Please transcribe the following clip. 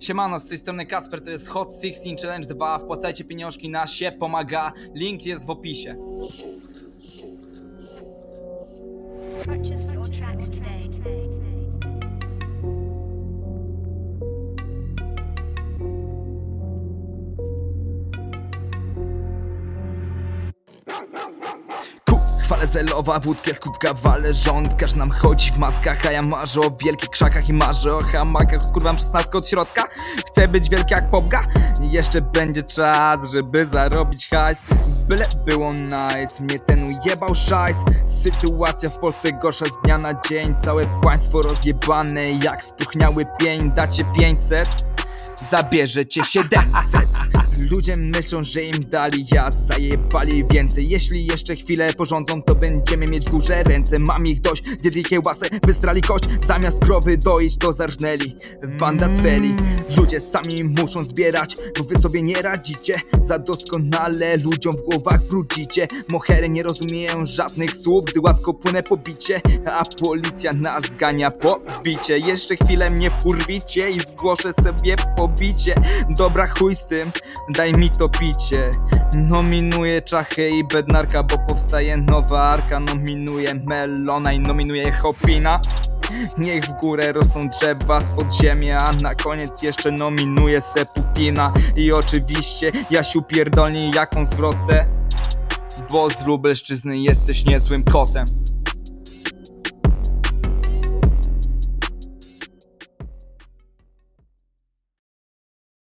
Siemano, z tej strony Kasper, to jest Hot 16 Challenge 2, wpłacajcie pieniążki na się pomaga, link jest w opisie. Ku, chwale zelowa, wódkę z kubka wale Rząd każ nam chodzi w maskach A ja marzę o wielkich krzakach i marzę o hamakach. Skurwam 16 od środka Chcę być wielki jak popga Jeszcze będzie czas, żeby zarobić hajs Byle było nice, mnie ten ujebał szajs. Sytuacja w Polsce gorsza z dnia na dzień. Całe państwo rozjebane jak spróchniały pień Dacie 500 zabierzecie 700 Ludzie myślą, że im dali ja zajebali więcej. Jeśli jeszcze chwilę porządzą, to będziemy mieć w górze ręce. Mam ich dość, zjedli kiełbasę, wystrali kość. Zamiast krowy doić, to zarżnęli Banda cweli. Ludzie sami muszą zbierać, bo wy sobie nie radzicie. Za doskonale ludziom w głowach brudzicie. Mohery nie rozumieją żadnych słów, gdy łatwo płynę pobicie A policja nas gania po bicie. Jeszcze chwilę mnie wkurwicie i zgłoszę sobie pobicie. Dobra chuj z tym, daj mi to picie. Nominuję czachę i bednarka, bo powstaje nowa arka. Nominuję melona i nominuję hopina Niech w górę rosną drzewa z podziemia A na koniec jeszcze nominuję se Putina I oczywiście Jasiu pierdolni jaką zwrotę Bo z Lubelszczyzny jesteś niezłym kotem